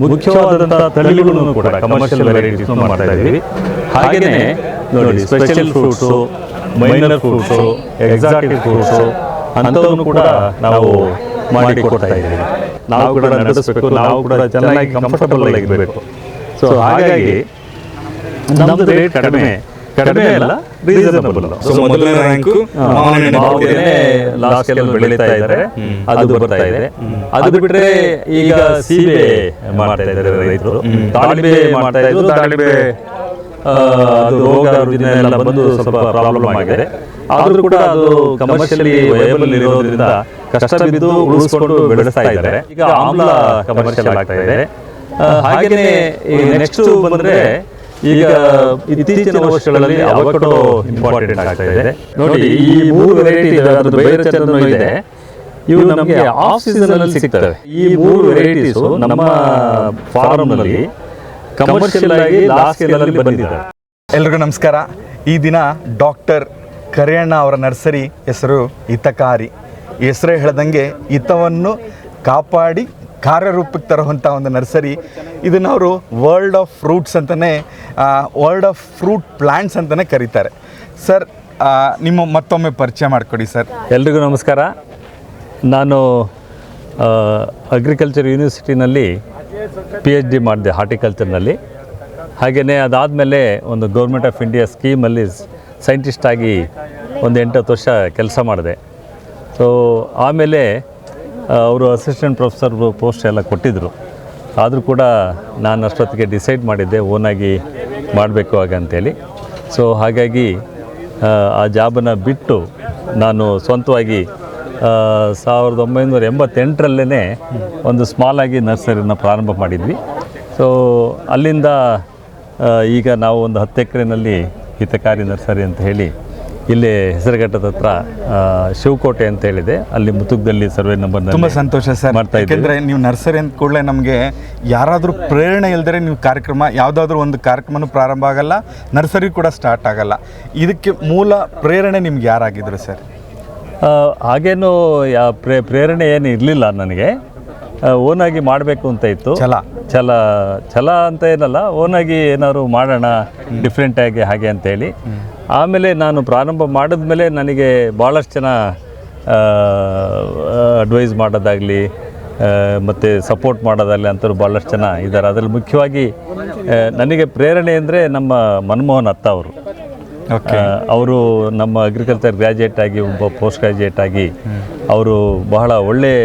ಮುಖ್ಯವಾದಂತಹ ತಳಿಗಳನ್ನು ಕೂಡ ಕಮರ್ಷಿಯಲ್ ವೆರೈಟೀಸ್ ಮಾಡ್ತಾ ಇದ್ದೀವಿ. ಹಾಗೇನೆ ನೋಡಿ special fruits minor fruits exotic fruits ಅಂಥವನ್ನು ಕೂಡ ನಾವು ಮಾಡಿ ಕೊಡ್ತಾ ಇದ್ದೀವಿ. ನಾವು ಕೂಡ ನಡೆಸಬೇಕು, ನಾವು ಕೂಡ ಚೆನ್ನಾಗಿ ಕಂಫರ್ಟಬಲ್ ಆಗಿರಬೇಕು ಸೊ ಹಾಗಾಗಿ ನಮ್ಮದು ರೇಟ್ ಕಡಿಮೆ. ಕಡಿಮೆ ಅಲ್ಲ ರೀಸನಬಲ್ ಸೊ ಮೊದಲನೇ ರ್ಯಾಂಕ್ ಲಾಸ್ಟ್ ಬೆಳೀತಾ ಇದ್ದಾರೆ. ಅದು ಬರ್ತಾ ಇದೆ. ಅದು ಬಿಟ್ರೆ ಈಗ ಸೀಬೆ ಮಾಡ್ತಾ ಇದ್ದಾರೆ ರೈತರು. ದಾಳಿಂಬೆ ಮಾಡ್ತಾ ಇದ್ರು ದಾಳಿಂಬೆ ಆ, ಅದು ರೋಗ ರುಜಿನ ಎಲ್ಲ ಬಂದು ಸ್ವಲ್ಪ ಪ್ರಾಬ್ಲಮ್ ಆಗಿದೆ. ಆದ್ರೂ ಕೂಡ ಅದು ಕಮರ್ಷಿಯಲಿ ವಯಬಲ್ ಇರೋದ್ರಿಂದ ಕಷ್ಟ ಬಿದ್ದು ಉಳಿಸ್ಕೊಂಡು ಬೆಳೆಸ್ತಾ ಇದ್ದಾರೆ. ಈಗ ಆಮ್ಲ ಕಮರ್ಷಿಯಲ್ ಆಗ್ತಾ ಇದೆ. ಆ, ಹಾಗೇನೆ ನೆಕ್ಸ್ಟ್ ಬಂದ್ರೆ ಈಗ ಇತ್ತೀಚಿನ ವರ್ಷಗಳಲ್ಲಿ ಅವಕಡೋ ಇಂಪಾರ್ಟೆಂಟ್ ಆಗ್ತಾ ಇದೆ. ನೋಡಿ ಈ ಮೂರು ವೆರೈಟಿ ಇದೆ ಬೇರೆ ಇದೆ. ಇವು ನಮಗೆ ಆಫ್ ಸೀಸನ್ ಅಲ್ಲಿ ಸಿಗ್ತವೆ. ಈ ಮೂರು ವೆರೈಟೀಸ್ ನಮ್ಮ ಫಾರ್ಮ್ನಲ್ಲಿ ಕಮರ್ಷಿಯಲ್ ಆಗಿ ಲಾಸ್ಟ್ ಅಲ್ಲಿ ಬಂದಿದ್ದಾರೆ ಎಲ್ರಿಗೂ ನಮಸ್ಕಾರ. ಈ ದಿನ ಡಾಕ್ಟರ್ ಕರಿಯಣ್ಣ ಅವರ ನರ್ಸರಿ ಹೆಸರು ಹಿತಕಾರಿ. ಹೆಸರೇ ಹೇಳ್ದಂಗೆ ಹಿತವನ್ನು ಕಾಪಾಡಿ ಕಾರ್ಯರೂಪಕ್ಕೆ ತರುವಂಥ ಒಂದು ನರ್ಸರಿ. ಇದನ್ನು ಅವರು ವರ್ಲ್ಡ್ ಆಫ್ ಫ್ರೂಟ್ಸ್ ಅಂತಲೇ ವರ್ಲ್ಡ್ ಆಫ್ ಫ್ರೂಟ್ ಪ್ಲ್ಯಾಂಟ್ಸ್ ಅಂತಲೇ ಕರೀತಾರೆ. ಸರ್ ನಿಮ್ಮ ಮತ್ತೊಮ್ಮೆ ಪರಿಚಯ ಮಾಡಿಕೊಡಿ ಸರ್ ಎಲ್ರಿಗೂ ನಮಸ್ಕಾರ. ನಾನು ಅಗ್ರಿಕಲ್ಚರ್ ಯೂನಿವರ್ಸಿಟಿನಲ್ಲಿ ಪಿ ಎಚ್ ಡಿ ಮಾಡಿದೆ ಹಾರ್ಟಿಕಲ್ಚರ್ನಲ್ಲಿ ಹಾಗೆಯೇ ಅದಾದಮೇಲೆ ಒಂದು ಗೌರ್ಮೆಂಟ್ ಆಫ್ ಇಂಡಿಯಾ ಸ್ಕೀಮಲ್ಲಿ ಸೈಂಟಿಸ್ಟ್ ಆಗಿ ಒಂದು ಎಂಟತ್ತು ವರ್ಷ ಕೆಲಸ ಮಾಡಿದೆ. ಸೊ ಆಮೇಲೆ ಅವರು ಅಸಿಸ್ಟೆಂಟ್ ಪ್ರೊಫೆಸರ್ ಪೋಸ್ಟ್ ಎಲ್ಲ ಕೊಟ್ಟಿದ್ದರು ಆದರೂ ಕೂಡ ನಾನು ಅಷ್ಟೊತ್ತಿಗೆ ಡಿಸೈಡ್ ಮಾಡಿದ್ದೆ ಓನಾಗಿ ಮಾಡಬೇಕು ಆಗ ಅಂತೇಳಿ. ಸೊ ಹಾಗಾಗಿ ಆ, ಜಾಬನ್ನು ಬಿಟ್ಟು ನಾನು ಸ್ವಂತವಾಗಿ ಸಾವಿರದ ಒಂಬೈನೂರ ಎಂಬತ್ತೆಂಟರಲ್ಲೇ ಒಂದು ಸ್ಮಾಲ್ ಆಗಿ ನರ್ಸರಿನ ಪ್ರಾರಂಭ ಮಾಡಿದ್ವಿ. ಸೊ ಅಲ್ಲಿಂದ ಈಗ ನಾವು ಒಂದು ಹತ್ತು ಎಕರೆನಲ್ಲಿ ಹಿತಕಾರಿ ನರ್ಸರಿ ಅಂತ ಹೇಳಿ ಇಲ್ಲಿ ಹೆಸರುಘಟ್ಟದ ಹತ್ರ ಶಿವಕೋಟೆ ಅಂತ ಹೇಳಿದೆ. ಅಲ್ಲಿ ಮುತುಗ್ದಲ್ಲಿ ಸರ್ವೆ ನಂಬರ್ ತುಂಬ ಸಂತೋಷ ಸರ್. ಮಾಡ್ತಾ ಯಾಕೆಂದರೆ ನೀವು ನರ್ಸರಿ ಅಂತ ಕೂಡಲೇ ನಮಗೆ ಯಾರಾದರೂ ಪ್ರೇರಣೆ ಇಲ್ಲದೆ ನೀವು ಕಾರ್ಯಕ್ರಮ ಯಾವುದಾದ್ರೂ ಒಂದು ಕಾರ್ಯಕ್ರಮನೂ ಪ್ರಾರಂಭ ಆಗಲ್ಲ ನರ್ಸರಿ ಕೂಡ ಸ್ಟಾರ್ಟ್ ಆಗಲ್ಲ. ಇದಕ್ಕೆ ಮೂಲ ಪ್ರೇರಣೆ ನಿಮ್ಗೆ ಯಾರಾಗಿದ್ದರು ಸರ್? ಹಾಗೇನು ಯಾ ಪ್ರೇ ಪ್ರೇರಣೆ ಏನು ಇರಲಿಲ್ಲ ನನಗೆ. ಓನಾಗಿ ಮಾಡಬೇಕು ಅಂತ ಇತ್ತು. ಛಲ. ಛಲ ಛಲ ಅಂತ ಏನಲ್ಲ ಓನಾಗಿ ಏನಾದ್ರು ಮಾಡೋಣ ಡಿಫ್ರೆಂಟಾಗಿ ಹಾಗೆ ಅಂತೇಳಿ ಆಮೇಲೆ ನಾನು ಪ್ರಾರಂಭ ಮಾಡಿದ್ಮೇಲೆ ನನಗೆ ಭಾಳಷ್ಟು ಜನ ಅಡ್ವೈಸ್ ಮಾಡೋದಾಗಲಿ ಮತ್ತು ಸಪೋರ್ಟ್ ಮಾಡೋದಾಗಲಿ ಅಂತರೂ ಭಾಳಷ್ಟು ಜನ ಇದ್ದಾರೆ. ಅದರಲ್ಲಿ ಮುಖ್ಯವಾಗಿ ನನಗೆ ಪ್ರೇರಣೆ ಅಂದರೆ ನಮ್ಮ ಮನಮೋಹನ್ ಅತ್ತ ಅವರು. ಅವರು ನಮ್ಮ ಅಗ್ರಿಕಲ್ಚರ್ ಗ್ರ್ಯಾಜುಯೇಟ್ ಆಗಿ ಒಬ್ಬ ಪೋಸ್ಟ್ ಗ್ರ್ಯಾಜುಯೇಟ್ ಆಗಿ ಅವರು ಬಹಳ ಒಳ್ಳೆಯ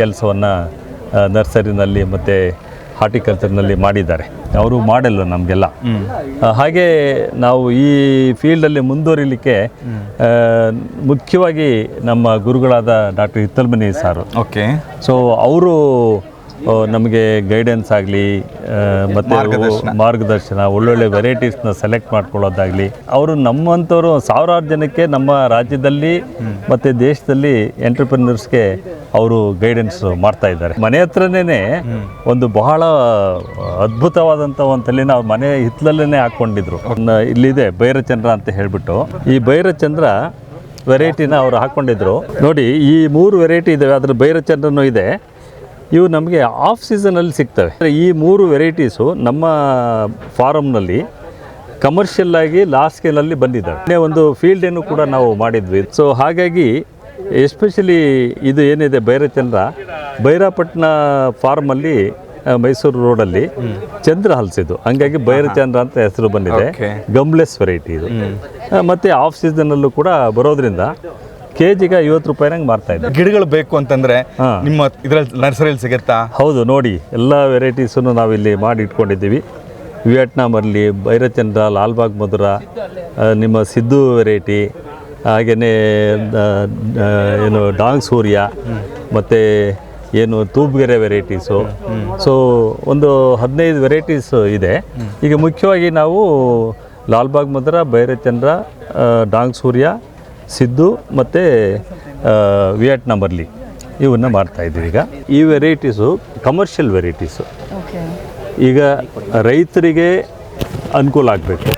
ಕೆಲಸವನ್ನು ನರ್ಸರಿನಲ್ಲಿ ಮತ್ತು ಹಾರ್ಟಿಕಲ್ಚರ್ನಲ್ಲಿ ಮಾಡಿದ್ದಾರೆ. ಅವರು ಮಾಡೆಲ್ಲ ನಮಗೆಲ್ಲ. ಹಾಗೆ ನಾವು ಈ ಫೀಲ್ಡಲ್ಲಿ ಮುಂದುವರಿಲಿಕ್ಕೆ ಮುಖ್ಯವಾಗಿ ನಮ್ಮ ಗುರುಗಳಾದ ಡಾಕ್ಟರ್ ಹಿತ್ತಲ್ಮನಿ ಸಾರು. ಓಕೆ ಸೊ ಅವರು ನಮಗೆ ಗೈಡೆನ್ಸ್ ಆಗಲಿ ಮತ್ತು ಮಾರ್ಗದರ್ಶನ. ಒಳ್ಳೊಳ್ಳೆ ವೆರೈಟೀಸ್ನ ಸೆಲೆಕ್ಟ್ ಮಾಡ್ಕೊಳ್ಳೋದಾಗಲಿ ಅವರು ನಮ್ಮಂಥವ್ರು ಸಾವಿರಾರು ಜನಕ್ಕೆ ನಮ್ಮ ರಾಜ್ಯದಲ್ಲಿ ಮತ್ತು ದೇಶದಲ್ಲಿ ಎಂಟರ್ಪ್ರಿನರ್ಸ್ಗೆ ಅವರು ಗೈಡೆನ್ಸ್ ಮಾಡ್ತಾ ಇದ್ದಾರೆ. ಮನೆ ಹತ್ರನೇ ಒಂದು ಬಹಳ ಅದ್ಭುತವಾದಂಥ ಒಂದು ತಲೆನ ಅವ್ರ ಮನೆ ಹಿತ್ತಲಲ್ಲೇ ಹಾಕ್ಕೊಂಡಿದ್ರು. ಇಲ್ಲಿದೆ ಭೈರಚಂದ್ರ ಅಂತ ಹೇಳಿಬಿಟ್ಟು. ಈ ಭೈರಚಂದ್ರ ವೆರೈಟಿನ ಅವರು ಹಾಕ್ಕೊಂಡಿದ್ರು. ನೋಡಿ ಈ ಮೂರು ವೆರೈಟಿ ಇದಾವೆ ಅದ್ರ ಭೈರಚಂದ್ರನೂ ಇದೆ. ಇವು ನಮಗೆ ಆಫ್ ಸೀಸನಲ್ಲಿ ಸಿಗ್ತವೆ. ಅಂದರೆ ಈ ಮೂರು ವೆರೈಟೀಸು ನಮ್ಮ ಫಾರಮ್ನಲ್ಲಿ ಕಮರ್ಷಿಯಲ್ ಆಗಿ ಲಾಸ್ಟ್ ಸ್ಕೇಲಲ್ಲಿ ಬಂದಿದ್ದಾವೆ. ಒಂದು ಒಂದು ಫೀಲ್ಡನ್ನು ಕೂಡ ನಾವು ಮಾಡಿದ್ವಿ. ಸೊ ಹಾಗಾಗಿ ಎಸ್ಪೆಷಲಿ ಇದು ಏನಿದೆ ಭೈರಚಂದ್ರ ಭೈರಾಪಟ್ಟಣ ಫಾರ್ಮಲ್ಲಿ ಮೈಸೂರು ರೋಡಲ್ಲಿ ಚಂದ್ರ ಹಲ್ಸಿದ್ದು ಹಂಗಾಗಿ ಭೈರಚಂದ್ರ ಅಂತ ಹೆಸರು ಬಂದಿದೆ. ಗಮ್ಲೆಸ್ ವೆರೈಟಿ ಇದು. ಮತ್ತು ಮತ್ತೆ ಆಫ್ ಸೀಸನಲ್ಲೂ ಕೂಡ ಬರೋದ್ರಿಂದ ಕೆ ಜಿಗೆ ಐವತ್ತು ರೂಪಾಯಿನಂಗೆ ಮಾರ್ತಾ ಇದ್ದೆ. ಗಿಡಗಳು ಬೇಕು ಅಂತಂದ್ರೆ ಹಾ. ನಿಮ್ಮ ಇದ್ರಲ್ಲಿ ನರ್ಸರಿಯಲ್ಲಿ ಸಿಗುತ್ತಾ? ಹೌದು ನೋಡಿ ಎಲ್ಲ ವೆರೈಟೀಸನ್ನು ನಾವಿಲ್ಲಿ ಮಾಡಿ ಇಟ್ಕೊಂಡಿದ್ದೀವಿ ವಿಯಟ್ನಾಮ್ ಅಲ್ಲಿ ಭೈರಚಂದ್ರ ಲಾಲ್ಬಾಗ್ ಮಧುರ ಆ, ನಿಮ್ಮ ಸಿದ್ದು ವೆರೈಟಿ ಹಾಗೆಯೇ ಏನು ಡಾಂಗ್ ಸೂರ್ಯ ಮತ್ತು ಏನು ತೂಬ್ಗೆರೆ ವೆರೈಟೀಸು. ಸೊ ಒಂದು ಹದಿನೈದು ವೆರೈಟೀಸ್ ಇದೆ. ಈಗ ಮುಖ್ಯವಾಗಿ ನಾವು ಲಾಲ್ಬಾಗ್ ಮಧುರ ಭೈರಚಂದ್ರ ಆ, ಡಾಂಗ್ ಸೂರ್ಯ ಸಿದ್ದು ಮತ್ತು ವಿಯಟ್ನಾಮಲ್ಲಿ ಇವನ್ನ ಮಾಡ್ತಾ ಇದ್ದೀವಿ ಈಗ. ಈ ವೆರೈಟೀಸು ಕಮರ್ಷಿಯಲ್ ವೆರೈಟೀಸು ಈಗ ರೈತರಿಗೆ ಅನುಕೂಲ ಆಗಬೇಕು.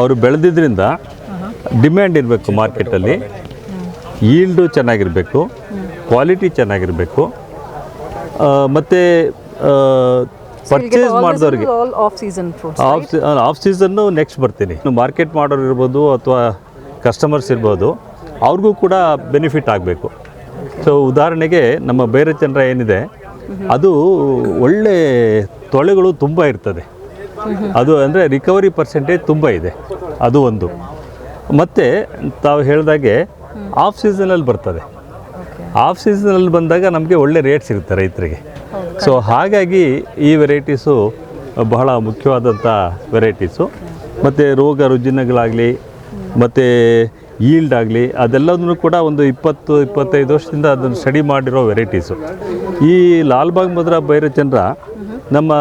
ಅವರು ಬೆಳೆದಿದ್ದರಿಂದ ಡಿಮ್ಯಾಂಡ್ ಇರಬೇಕು ಮಾರ್ಕೆಟಲ್ಲಿ ಈಲ್ಡು ಚೆನ್ನಾಗಿರಬೇಕು. ಕ್ವಾಲಿಟಿ ಚೆನ್ನಾಗಿರಬೇಕು. ಮತ್ತು ಪರ್ಚೇಸ್ ಮಾಡಿದವ್ರಿಗೆ. ಆಫ್ ಆಫ್ ಸೀಸನ್ನು ನೆಕ್ಸ್ಟ್ ಬರ್ತೀನಿ. ಮಾರ್ಕೆಟ್ ಮಾಡೋರು ಇರ್ಬೋದು ಅಥವಾ ಕಸ್ಟಮರ್ಸ್ ಇರ್ಬೋದು, ಅವ್ರಿಗೂ ಕೂಡ ಬೆನಿಫಿಟ್ ಆಗಬೇಕು. ಸೊ ಉದಾಹರಣೆಗೆ ನಮ್ಮ ಬೇರೆ ಚಂದ್ರ ಏನಿದೆ, ಅದು ಒಳ್ಳೆ ತೊಳೆಗಳು ತುಂಬ ಇರ್ತದೆ. ಅದು ಅಂದರೆ ರಿಕವರಿ ಪರ್ಸೆಂಟೇಜ್ ತುಂಬ ಇದೆ. ಅದು ಒಂದು. ಮತ್ತು ತಾವು ಹೇಳಿದಾಗೆ ಆಫ್ ಸೀಸನಲ್ಲಿ ಬರ್ತದೆ. ಆಫ್ ಸೀಸನಲ್ಲಿ ಬಂದಾಗ ನಮಗೆ ಒಳ್ಳೆ ರೇಟ್ ಸಿಗುತ್ತೆ ರೈತರಿಗೆ. ಸೊ ಹಾಗಾಗಿ ಈ ವೆರೈಟೀಸು ಬಹಳ ಮುಖ್ಯವಾದಂಥ ವೆರೈಟೀಸು ಮತ್ತು ರೋಗ ರುಜಿನಗಳಾಗಲಿ ಮತ್ತು ಈಲ್ಡ್ ಆಗಲಿ, ಅದೆಲ್ಲದನ್ನು ಕೂಡ ಒಂದು ಇಪ್ಪತ್ತು, ಇಪ್ಪತ್ತೈದು ವರ್ಷದಿಂದ ಅದನ್ನು ಸ್ಟಡಿ ಮಾಡಿರೋ ವೆರೈಟೀಸು ಈ ಲಾಲ್ಬಾಗ್ ಮಧುರ ಭೈರಚಂದ್ರ ನಮ್ಮ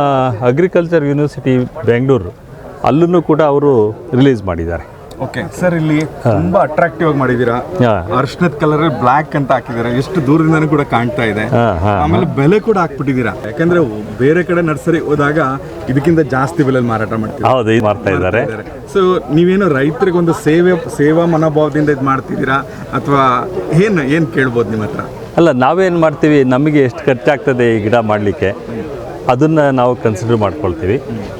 ಅಗ್ರಿಕಲ್ಚರ್ ಯೂನಿವರ್ಸಿಟಿ ಬೆಂಗಳೂರು ಅಲ್ಲೂ ಕೂಡ ಅವರು ರಿಲೀಸ್ ಮಾಡಿದ್ದಾರೆ. ಓಕೆ ಸರ್ ಇಲ್ಲಿ ತುಂಬಾ ಅಟ್ರಾಕ್ಟಿವ್ ಆಗಿ ಮಾಡಿದೀರಾ ಅರ್ಶನದ ಕಲರ್ ಬ್ಲಾಕ್ ಅಂತ ಹಾಕಿದೀರಾ ಎಷ್ಟು ದೂರದಿಂದನೂ ಕೂಡ ಕಾಣ್ತಾ ಇದೆ. ಆಮೇಲೆ ಬೆಲೆ ಕೂಡ ಹಾಕ್ಬಿಟ್ಟಿದ್ದೀರಾ. ಯಾಕಂದ್ರೆ ಬೇರೆ ಕಡೆ ನರ್ಸರಿ ಹೋದಾಗ ಇದಕ್ಕಿಂತ ಜಾಸ್ತಿ ಬೆಲೆಯಲ್ಲಿ ಮಾರಾಟ ಮಾಡ್ತೀವಿ ಮಾಡ್ತಾ ಇದ್ದಾರೆ. ಸೊ ನೀವೇನು ರೈತರಿಗೆ ಒಂದು ಸೇವೆ ಸೇವಾ ಮನೋಭಾವದಿಂದ ಇದು ಮಾಡ್ತಿದ್ದೀರಾ? ಅಥವಾ ಏನು ಏನು ಕೇಳ್ಬೋದು ನಿಮ್ಮ ಹತ್ರ? ಅಲ್ಲ ನಾವೇನು ಮಾಡ್ತೀವಿ? ನಮಗೆ ಎಷ್ಟು ಖರ್ಚಾಗ್ತದೆ ಈ ಗಿಡ ಮಾಡಲಿಕ್ಕೆ? ಅದನ್ನು ನಾವು ಕನ್ಸಿಡರ್ ಮಾಡ್ಕೊಳ್ತೀವಿ.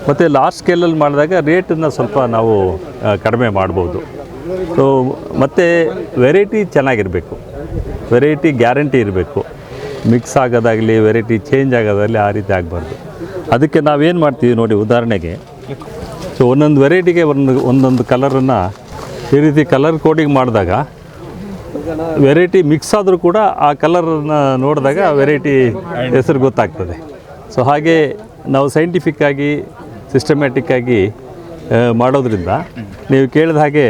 ಮತ್ತು ಲಾರ್ಜ್ ಸ್ಕೇಲಲ್ಲಿ ಮಾಡಿದಾಗ ರೇಟನ್ನು ಸ್ವಲ್ಪ ನಾವು ಕಡಿಮೆ ಮಾಡ್ಬೋದು. ಸೊ ಮತ್ತು ವೆರೈಟಿ ಚೆನ್ನಾಗಿರಬೇಕು. ವೆರೈಟಿ ಗ್ಯಾರಂಟಿ ಇರಬೇಕು. ಮಿಕ್ಸ್ ಆಗೋದಾಗಲಿ ವೆರೈಟಿ ಚೇಂಜ್ ಆಗೋದಾಗಲಿ ಆ ರೀತಿ ಆಗಬಾರ್ದು. ಅದಕ್ಕೆ ನಾವೇನು ಮಾಡ್ತೀವಿ ನೋಡಿ ಉದಾಹರಣೆಗೆ. ಸೊ ಒಂದೊಂದು ವೆರೈಟಿಗೆ ಒಂದು, ಒಂದೊಂದು ಕಲರನ್ನು ಈ ರೀತಿ ಕಲರ್ ಕೋಡಿಂಗ್ ಮಾಡಿದಾಗ ವೆರೈಟಿ ಮಿಕ್ಸ್ ಆದರೂ ಕೂಡ ಆ ಕಲರನ್ನು ನೋಡಿದಾಗ ವೆರೈಟಿ ಹೆಸರು ಗೊತ್ತಾಗ್ತದೆ. ಸೊ ಹಾಗೆ ನಾವು ಸೈಂಟಿಫಿಕ್ ಆಗಿ ಸಿಸ್ಟಮ್ಯಾಟಿಕ್ ಆಗಿ ಮಾಡೋದ್ರಿಂದ ನೀವು ಕೇಳಿದ ಹಾಗೆ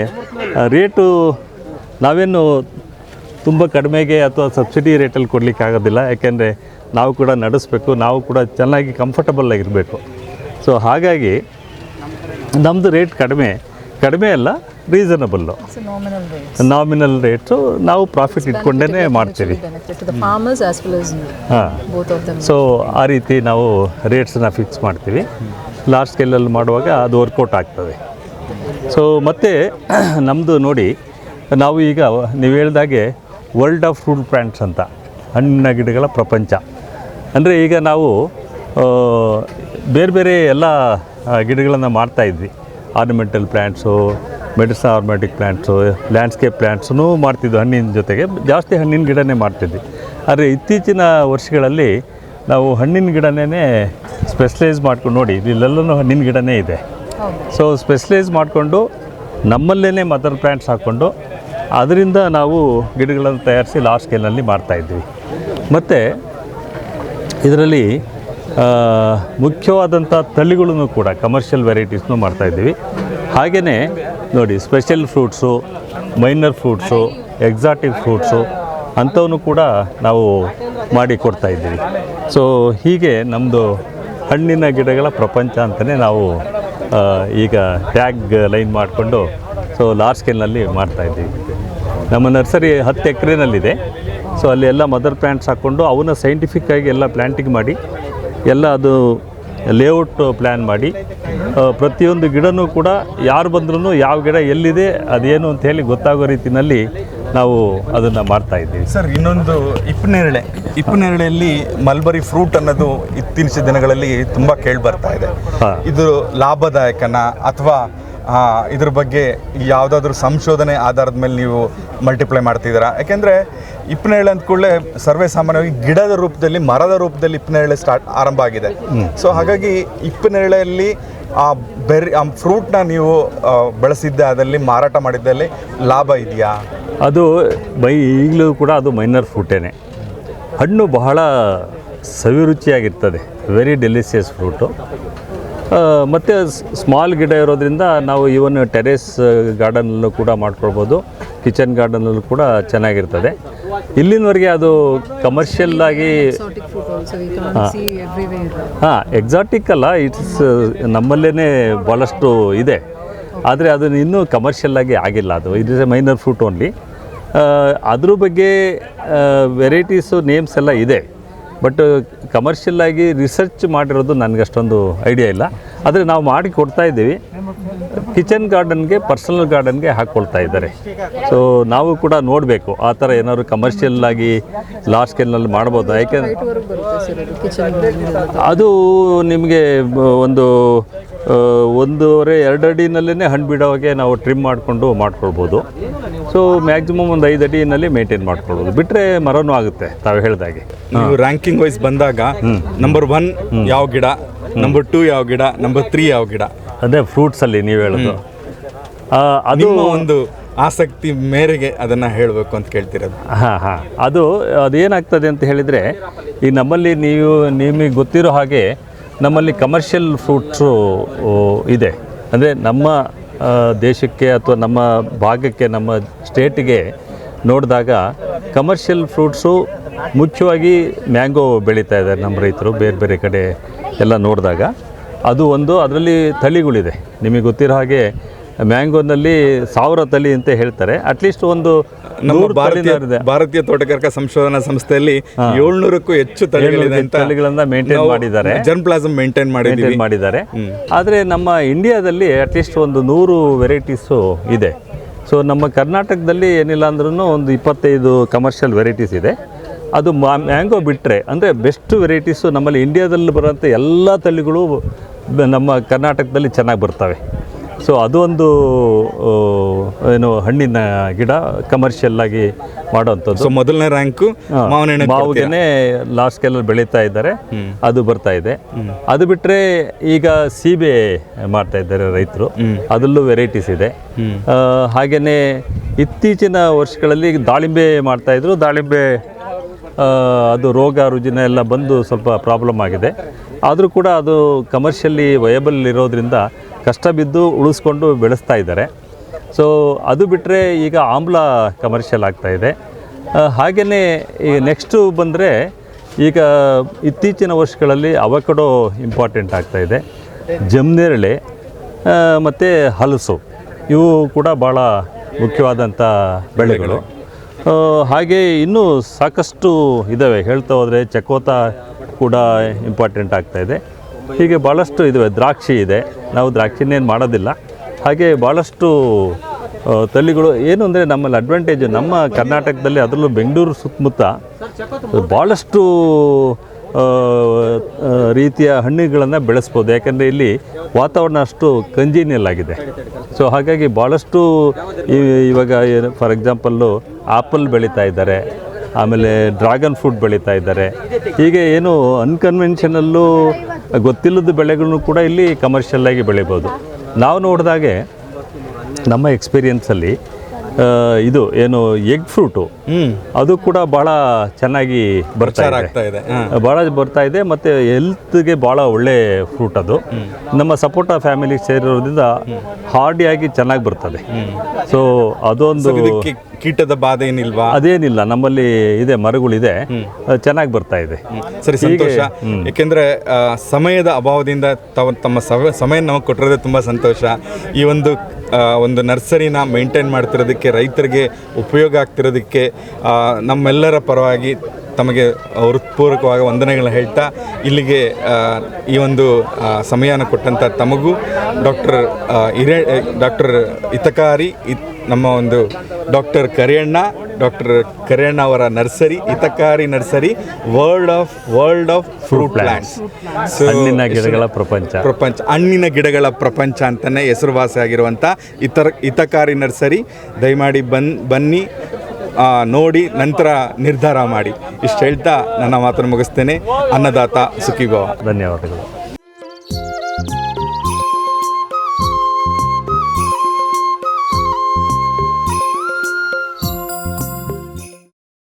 ರೇಟು ನಾವೇನು ತುಂಬ ಕಡಿಮೆಗೆ ಅಥವಾ ಸಬ್ಸಿಡಿ ರೇಟಲ್ಲಿ ಕೊಡಲಿಕ್ಕೆ ಆಗೋದಿಲ್ಲ. ಯಾಕೆಂದರೆ ನಾವು ಕೂಡ ನಡೆಸಬೇಕು, ನಾವು ಕೂಡ ಚೆನ್ನಾಗಿ ಕಂಫರ್ಟಬಲ್ ಆಗಿರಬೇಕು. ಸೊ ಹಾಗಾಗಿ ನಮ್ಮದು ರೇಟ್ ಕಡಿಮೆ. ಕಡಿಮೆ ಅಲ್ಲ ರೀಸನಬಲ್ಲು ನಾಮಿನಲ್ ರೇಟ್ ನಾವು ಪ್ರಾಫಿಟ್ ಇಟ್ಕೊಂಡೇ ಮಾಡ್ತೀವಿ. ಹಾಂ. Both of them. ಸೊ ಆ ರೀತಿ ನಾವು ರೇಟ್ಸನ್ನ ಫಿಕ್ಸ್ ಮಾಡ್ತೀವಿ. ಲಾರ್ಜ್ ಸ್ಕೇಲಲ್ಲಿ ಮಾಡುವಾಗ ಅದು ವರ್ಕೌಟ್ ಆಗ್ತದೆ. ಸೊ ಮತ್ತು ನಮ್ಮದು ನೋಡಿ ನಾವು ಈಗ ನೀವು ಹೇಳ್ದಾಗೆ ವರ್ಲ್ಡ್ ಆಫ್ ಫ್ರೂಟ್ ಪ್ಲ್ಯಾಂಟ್ಸ್ ಅಂತ ಹಣ್ಣಿನ ಗಿಡಗಳ ಪ್ರಪಂಚ. ಅಂದರೆ ಈಗ ನಾವು ಬೇರೆ ಬೇರೆ ಎಲ್ಲ ಗಿಡಗಳನ್ನು ಮಾಡ್ತಾ ಇದ್ವಿ. Ornamental plants medicine aromatic plants landscape plants ಮಾಡ್ತಿದ್ವು ಹಣ್ಣಿನ ಜೊತೆಗೆ. ಜಾಸ್ತಿ ಹಣ್ಣಿನ ಗಿಡನೇ ಮಾಡ್ತಿದ್ವಿ. ಆದರೆ ಇತ್ತೀಚಿನ ವರ್ಷಗಳಲ್ಲಿ ನಾವು ಹಣ್ಣಿನ ಗಿಡನೇ ಸ್ಪೆಷಲೈಸ್ ಮಾಡ್ಕೊಂಡು ನೋಡಿ ಇಲ್ಲೆಲ್ಲನೂ ಹಣ್ಣಿನ ಗಿಡನೇ ಇದೆ. ಸೊ ಸ್ಪೆಷಲೈಸ್ ಮಾಡಿಕೊಂಡು ನಮ್ಮಲ್ಲೇ ಮದರ್ ಪ್ಲ್ಯಾಂಟ್ಸ್ ಹಾಕ್ಕೊಂಡು ಅದರಿಂದ ನಾವು ಗಿಡಗಳನ್ನು ತಯಾರಿಸಿ ಲಾರ್ಜ್ ಸ್ಕೇಲ್ನಲ್ಲಿ ಮಾಡ್ತಾಯಿದ್ವಿ ಮತ್ತು ಇದರಲ್ಲಿ ಮುಖ್ಯವಾದಂಥ ತಳಿಗಳನ್ನು ಕೂಡ ಕಮರ್ಷಿಯಲ್ ವೆರೈಟೀಸ್ನು ಮಾಡ್ತಾಯಿದ್ದೀವಿ ಹಾಗೆಯೇ ನೋಡಿ special fruits minor fruits exotic fruits ಅಂಥವನ್ನು ಕೂಡ ನಾವು ಮಾಡಿ ಕೊಡ್ತಾ ಇದ್ದೀವಿ. ಸೊ ಹೀಗೆ ನಮ್ಮದು ಹಣ್ಣಿನ ಗಿಡಗಳ ಪ್ರಪಂಚ ಅಂತಲೇ ನಾವು ಈಗ ಟ್ಯಾಗ್ ಲೈನ್ ಮಾಡಿಕೊಂಡು ಸೊ ಲಾರ್ಜ್ ಸ್ಕೇಲ್ನಲ್ಲಿ ಮಾಡ್ತಾಯಿದ್ದೀವಿ ನಮ್ಮ ನರ್ಸರಿ ಹತ್ತು ಎಕರೆನಲ್ಲಿದೆ. ಸೊ ಅಲ್ಲಿ ಎಲ್ಲ ಮದರ್ ಪ್ಲ್ಯಾಂಟ್ಸ್ ಹಾಕ್ಕೊಂಡು ಅವನ್ನ ಸೈಂಟಿಫಿಕ್ಕಾಗಿ ಎಲ್ಲ ಪ್ಲ್ಯಾಂಟಿಂಗ್ ಮಾಡಿ ಎಲ್ಲ ಅದು ಲೇಔಟ್ ಪ್ಲ್ಯಾನ್ ಮಾಡಿ ಪ್ರತಿಯೊಂದು ಗಿಡನೂ ಕೂಡ ಯಾರು ಬಂದ್ರೂ ಯಾವ ಗಿಡ ಎಲ್ಲಿದೆ ಅದೇನು ಅಂತ ಹೇಳಿ ಗೊತ್ತಾಗೋ ರೀತಿಯಲ್ಲಿ ನಾವು ಅದನ್ನು ಮಾಡ್ತಾ ಇದ್ದೀವಿ. ಸರ್ ಇನ್ನೊಂದು ಇಪ್ಪನೇರಳೆ. ಇಪ್ಪನೇರಳೆಯಲ್ಲಿ ಮಲ್ಬರಿ ಫ್ರೂಟ್ ಅನ್ನೋದು ಇತ್ತೀಚಿನ ದಿನಗಳಲ್ಲಿ ತುಂಬ ಕೇಳಿ ಬರ್ತಾ ಇದೆ. ಇದು ಲಾಭದಾಯಕನ ಅಥವಾ ಇದ್ರ ಬಗ್ಗೆ ಯಾವುದಾದ್ರೂ ಸಂಶೋಧನೆ ಆಧಾರದ ಮೇಲೆ ನೀವು ಮಲ್ಟಿಪ್ಲೈ ಮಾಡ್ತಿದ್ದೀರಾ? ಯಾಕೆಂದರೆ ಇಪ್ಪನೇಳೆ ಅಂದ ಕೂಡಲೇ ಸರ್ವೇ ಸಾಮಾನ್ಯವಾಗಿ ಗಿಡದ ರೂಪದಲ್ಲಿ ಮರದ ರೂಪದಲ್ಲಿ ಇಪ್ಪನೇಳೆ ಸ್ಟಾರ್ಟ್ ಆರಂಭ ಆಗಿದೆ. ಸೊ ಹಾಗಾಗಿ ಇಪ್ಪನೇಳೆಯಲ್ಲಿ ಆ ಬೆರಿ ಆ ಫ್ರೂಟ್ನ ನೀವು ಬಳಸಿದ್ದೆ ಅದರಲ್ಲಿ ಅದಲ್ಲಿ ಮಾರಾಟ ಮಾಡಿದ್ದಲ್ಲಿ ಲಾಭ ಇದೆಯಾ? ಅದು ಬೈ ಈಗಲೂ ಕೂಡ ಅದು ಮೈನರ್ ಫ್ರೂಟೇನೆ ಹಣ್ಣು ಬಹಳ ಸವಿರುಚಿಯಾಗಿರ್ತದೆ. ವೆರಿ ಡೆಲಿಸಿಯಸ್ ಫ್ರೂಟು ಮತ್ತು ಸ್ಮಾಲ್ ಗಿಡ ಇರೋದ್ರಿಂದ ನಾವು ಈವನ್ ಟೆರೇಸ್ ಗಾರ್ಡನಲ್ಲೂ ಕೂಡ ಮಾಡ್ಕೊಳ್ಬೋದು. ಕಿಚನ್ ಗಾರ್ಡನಲ್ಲೂ ಕೂಡ ಚೆನ್ನಾಗಿರ್ತದೆ. ಇಲ್ಲಿನವರೆಗೆ ಅದು ಕಮರ್ಷಿಯಲ್ ಆಗಿ ಹಾಂ. ಎಕ್ಸಾಟಿಕ್ ಅಲ್ಲ ಇಟ್ಸ್ ನಮ್ಮಲ್ಲೇ ಭಾಳಷ್ಟು ಇದೆ. ಆದರೆ ಅದನ್ನು ಇನ್ನೂ ಕಮರ್ಷಿಯಲ್ ಆಗಿ ಆಗಿಲ್ಲ ಅದು. It is a minor fruit only ಅದ್ರ ಬಗ್ಗೆ ವೆರೈಟೀಸು ನೇಮ್ಸ್ ಎಲ್ಲ ಇದೆ. ಬಟ್ ಕಮರ್ಷಿಯಲ್ ಆಗಿ ರಿಸರ್ಚ್ ಮಾಡಿರೋದು ನನಗೆ ಅಷ್ಟೊಂದು ಐಡಿಯಾ ಇಲ್ಲ. ಆದರೆ ನಾವು ಮಾಡಿ ಕೊಡ್ತಾ ಇದ್ದೀವಿ. ಕಿಚನ್ ಗಾರ್ಡನ್ಗೆ ಪರ್ಸನಲ್ ಗಾರ್ಡನ್ಗೆ ಹಾಕ್ಕೊಳ್ತಾ ಇದ್ದಾರೆ. ಸೊ ನಾವು ಕೂಡ ನೋಡಬೇಕು ಆ ಥರ ಏನಾದ್ರು ಕಮರ್ಷಿಯಲ್ ಆಗಿ ಲಾರ್ಜ್ ಸ್ಕೇಲ್ನಲ್ಲಿ ಮಾಡ್ಬೋದು? ಯಾಕೆಂದ್ರೆ ಅದು ನಿಮಗೆ ಒಂದು ಒಂದೂವರೆ ಎರಡು ಅಡಿನಲ್ಲೇ ಹಣ್ಣು ಬಿಡೋವಾಗೆ ನಾವು ಟ್ರಿಮ್ ಮಾಡಿಕೊಂಡು ಮಾಡ್ಕೊಳ್ಬೋದು. ಸೊ ಮ್ಯಾಕ್ಸಿಮಮ್ ಒಂದು ಐದು ಅಡಿನಲ್ಲಿ ಮೇಂಟೈನ್ ಮಾಡ್ಕೊಳ್ಬೋದು. ಬಿಟ್ಟರೆ ಮರನೂ ಆಗುತ್ತೆ ತಾವು ಹೇಳಿದಾಗೆ. ನೀವು ರ್ಯಾಂಕಿಂಗ್ ವೈಸ್ ಬಂದಾಗ ನಂಬರ್ ಒನ್ ಯಾವ ಗಿಡ ನಂಬರ್ ಟೂ ಯಾವ ಗಿಡ ನಂಬರ್ ತ್ರೀ ಯಾವ ಗಿಡ? ಅದೇ ಫ್ರೂಟ್ಸಲ್ಲಿ ನೀವು ಹೇಳೋದು. ಆ, ಅದು ಒಂದು ಆಸಕ್ತಿ ಮೇರೆಗೆ ಅದನ್ನು ಹೇಳಬೇಕು ಅಂತ ಕೇಳ್ತಿರೋದು. ಹಾಂ ಹಾಂ. ಅದು ಅದೇನಾಗ್ತದೆ ಅಂತ ಹೇಳಿದರೆ ಈ ನಮ್ಮಲ್ಲಿ ನೀವು ನಿಮಗೆ ಗೊತ್ತಿರೋ ಹಾಗೆ ನಮ್ಮಲ್ಲಿ ಕಮರ್ಷಿಯಲ್ ಫ್ರೂಟ್ಸು ಇದೆ. ಅಂದರೆ ನಮ್ಮ ದೇಶಕ್ಕೆ ಅಥವಾ ನಮ್ಮ ಭಾಗಕ್ಕೆ, ನಮ್ಮ ಸ್ಟೇಟಿಗೆ ನೋಡಿದಾಗ ಕಮರ್ಷಿಯಲ್ ಫ್ರೂಟ್ಸು ಮುಖ್ಯವಾಗಿ ಮ್ಯಾಂಗೋ ಬೆಳೀತಾ ಇದ್ದಾರೆ ನಮ್ಮ ರೈತರು, ಬೇರೆ ಬೇರೆ ಕಡೆ ಎಲ್ಲ ನೋಡಿದಾಗ. ಅದು ಒಂದು ಅದರಲ್ಲಿ ತಳಿಗಳಿದೆ. ನಿಮಗೆ ಗೊತ್ತಿರೋ ಹಾಗೆ ಮ್ಯಾಂಗೋನಲ್ಲಿ ಸಾವಿರ ತಳಿ ಅಂತ ಹೇಳ್ತಾರೆ. ಅಟ್ಲೀಸ್ಟ್ ಒಂದು ನಮ್ಮ ಭಾರತೀಯ ಭಾರತೀಯ ತೋಟಗಾರಿಕಾ ಸಂಶೋಧನಾ ಸಂಸ್ಥೆಯಲ್ಲಿ ಏಳ್ನೂರಕ್ಕೂ ಹೆಚ್ಚು ತಳಿಗಳನ್ನ ಮೇಂಟೈನ್ ಮಾಡಿದ್ದಾರೆ. ಜರ್ಮ್ ಪ್ಲಾಸಮ್ ಮೇಂಟೈನ್ ಮಾಡಿ ಮಾಡಿದ್ದಾರೆ. ಆದರೆ ನಮ್ಮ ಇಂಡಿಯಾದಲ್ಲಿ ಅಟ್ಲೀಸ್ಟ್ ಒಂದು ನೂರು ವೆರೈಟೀಸು ಇದೆ. ಸೊ ನಮ್ಮ ಕರ್ನಾಟಕದಲ್ಲಿ ಏನಿಲ್ಲ ಅಂದ್ರೂ ಒಂದು ಇಪ್ಪತ್ತೈದು ಕಮರ್ಷಿಯಲ್ ವೆರೈಟೀಸ್ ಇದೆ. ಅದು ಮ್ಯಾಂಗೋ ಬಿಟ್ಟರೆ ಅಂದರೆ ಬೆಸ್ಟ್ ವೆರೈಟೀಸು ನಮ್ಮಲ್ಲಿ ಇಂಡಿಯಾದಲ್ಲಿ ಬರೋಂಥ ಎಲ್ಲ ತಳಿಗಳು ನಮ್ಮ ಕರ್ನಾಟಕದಲ್ಲಿ ಚೆನ್ನಾಗಿ ಬರ್ತವೆ. ಸೊ ಅದು ಒಂದು ಏನು ಹಣ್ಣಿನ ಗಿಡ ಕಮರ್ಷಿಯಲ್ ಆಗಿ ಮಾಡುವಂಥದ್ದು. ಸೊ ಮೊದಲನೇ ರ್ಯಾಂಕು ಮಾವಿನ ಮಾವಿಗೆನೆ ಲಾಸ್ಟ್ ಸ್ಕೇಲಲ್ಲಿ ಬೆಳೀತಾ ಇದ್ದಾರೆ. ಅದು ಬರ್ತಾ ಇದೆ. ಅದು ಬಿಟ್ಟರೆ ಈಗ ಸೀಬೆ ಮಾಡ್ತಾ ಇದ್ದಾರೆ ರೈತರು. ಅದರಲ್ಲೂ ವೆರೈಟೀಸ್ ಇದೆ. ಹಾಗೇ ಇತ್ತೀಚಿನ ವರ್ಷಗಳಲ್ಲಿ ದಾಳಿಂಬೆ ಮಾಡ್ತಾ ಇದ್ರು. ದಾಳಿಂಬೆ ಅದು ರೋಗ ರುಜಿನ ಎಲ್ಲ ಬಂದು ಸ್ವಲ್ಪ ಪ್ರಾಬ್ಲಮ್ ಆಗಿದೆ. ಆದರೂ ಕೂಡ ಅದು ಕಮರ್ಷಿಯಲಿ ವಯಬಲ್ ಇರೋದ್ರಿಂದ ಕಷ್ಟ ಬಿದ್ದು ಉಳಿಸ್ಕೊಂಡು ಬೆಳೆಸ್ತಾ ಇದ್ದಾರೆ. ಸೊ ಅದು ಬಿಟ್ಟರೆ ಈಗ ಆಮ್ಲ ಕಮರ್ಷಿಯಲ್ ಆಗ್ತಾ ಇದೆ. ಹಾಗೆಯೇ ಈ ನೆಕ್ಸ್ಟು ಬಂದರೆ ಈಗ ಇತ್ತೀಚಿನ ವರ್ಷಗಳಲ್ಲಿ ಅವಕಡೋ ಇಂಪಾರ್ಟೆಂಟ್ ಆಗ್ತಾ ಇದೆ. ಜಮ್ನೇರಳೆ ಮತ್ತು ಹಲಸು, ಇವು ಕೂಡ ಭಾಳ ಮುಖ್ಯವಾದಂಥ ಬೆಳೆಗಳು. ಹಾಗೆ ಇನ್ನೂ ಸಾಕಷ್ಟು ಇದ್ದಾವೆ ಹೇಳ್ತಾ ಹೋದರೆ ಚಕೋತ ಕೂಡ ಇಂಪಾರ್ಟೆಂಟ್ ಆಗ್ತಾ ಇದೆ. ಹೀಗೆ ಭಾಳಷ್ಟು ಇದು ದ್ರಾಕ್ಷಿ ಇದೆ. ನಾವು ದ್ರಾಕ್ಷಿನೇನು ಮಾಡೋದಿಲ್ಲ. ಹಾಗೆ ಭಾಳಷ್ಟು ತಳಿಗಳು ಏನು ಅಂದರೆ ನಮ್ಮಲ್ಲಿ ಅಡ್ವಾಂಟೇಜ್ ನಮ್ಮ ಕರ್ನಾಟಕದಲ್ಲಿ ಅದರಲ್ಲೂ ಬೆಂಗಳೂರು ಸುತ್ತಮುತ್ತ ಭಾಳಷ್ಟು ರೀತಿಯ ಹಣ್ಣುಗಳನ್ನು ಬೆಳೆಸ್ಬೋದು. ಯಾಕಂದರೆ ಇಲ್ಲಿ ವಾತಾವರಣ ಅಷ್ಟು ಕಂಜೀನಿಯಲ್ ಆಗಿದೆ. ಸೊ ಹಾಗಾಗಿ ಭಾಳಷ್ಟು ಇವಾಗ ಫಾರ್ ಎಕ್ಸಾಂಪಲ್ಲು ಆಪಲ್ ಬೆಳೀತಾ ಇದ್ದಾರೆ. ಆಮೇಲೆ ಡ್ರ್ಯಾಗನ್ ಫ್ರೂಟ್ ಬೆಳೀತಾ ಇದ್ದಾರೆ. ಹೀಗೆ ಏನು ಅನ್ಕನ್ವೆನ್ಷನಲ್ಲೂ ಗೊತ್ತಿಲ್ಲದ ಬೆಳೆಗಳನ್ನು ಕೂಡ ಇಲ್ಲಿ ಕಮರ್ಷಿಯಲ್ಲಾಗಿ ಬೆಳಿಬೋದು. ನಾವು ನೋಡಿದಾಗೆ ನಮ್ಮ ಎಕ್ಸ್ಪೀರಿಯನ್ಸಲ್ಲಿ ಇದು ಏನು ಎಗ್ ಫ್ರೂಟು. ಅದು ಕೂಡ ಬಹಳ ಚೆನ್ನಾಗಿ ಬರ್ತಾ ಇದೆ. ಬಹಳ ಬರ್ತಾ ಇದೆ ಮತ್ತು ಹೆಲ್ತ್ಗೆ ಬಹಳ ಒಳ್ಳೆ ಫ್ರೂಟ್ ಅದು. ನಮ್ಮ ಸಪೋಟ ಫ್ಯಾಮಿಲಿ ಸೇರಿರೋದ್ರಿಂದ ಹಾರ್ಡಿಯಾಗಿ ಚೆನ್ನಾಗಿ ಬರ್ತದೆ. ಸೊ ಅದೊಂದು ಕೀಟದ ಬಾಧೆ ಏನಿಲ್ವಾ? ಅದೇನಿಲ್ಲ. ನಮ್ಮಲ್ಲಿ ಇದೆ ಮರಗಳಿದೆ. ಚೆನ್ನಾಗಿ ಬರ್ತಾ ಇದೆ. ಸರಿ ಸಂತೋಷ. ಯಾಕೆಂದ್ರೆ ಸಮಯದ ಅಭಾವದಿಂದ ತಮ್ಮ ಸಮಯ ನಮಗೆ ಕೊಟ್ಟಿರೋದೇ ತುಂಬ ಸಂತೋಷ. ಈ ಒಂದು ಒಂದು ನರ್ಸರಿನ ಮೇಂಟೈನ್ ಮಾಡ್ತಿರೋದಕ್ಕೆ ರೈತರಿಗೆ ಉಪಯೋಗ ಆಗ್ತಿರೋದಕ್ಕೆ ನಮ್ಮೆಲ್ಲರ ಪರವಾಗಿ ತಮಗೆ ಹೃತ್ಪೂರ್ವಕವಾಗಿ ವಂದನೆಗಳನ್ನ ಹೇಳ್ತಾ ಇಲ್ಲಿಗೆ ಈ ಒಂದು ಸಮಯನ ಕೊಟ್ಟಂಥ ತಮಗೂ ಡಾಕ್ಟರ್ ಹಿರೇ ಡಾಕ್ಟರ್ ಹಿತಕಾರಿ ಇತ್ ನಮ್ಮ ಒಂದು ಡಾಕ್ಟರ್ ಕರಿಯಣ್ಣ ಡಾಕ್ಟರ್ ಕರಿಯಣ್ಣ ಅವರ nursery Hitakari nursery world of world of fruit plants. ಹಣ್ಣಿನ ಗಿಡಗಳ ಪ್ರಪಂಚ. ಪ್ರಪಂಚ ಹಣ್ಣಿನ ಗಿಡಗಳ ಪ್ರಪಂಚ ಅಂತಲೇ ಹೆಸರುವಾಸಿಯಾಗಿರುವಂಥ ಇತರ ಹಿತಕಾರಿ ನರ್ಸರಿ. ದಯಮಾಡಿ ಬನ್ ಬನ್ನಿ. ನೋಡಿ ನಂತರ ನಿರ್ಧಾರ ಮಾಡಿ. ಇಷ್ಟು ಹೇಳ್ತಾ ನನ್ನ ಮಾತನ್ನು ಮುಗಿಸ್ತೇನೆ. ಅನ್ನದಾತ ಸುಖಿಭವ. ಧನ್ಯವಾದಗಳು.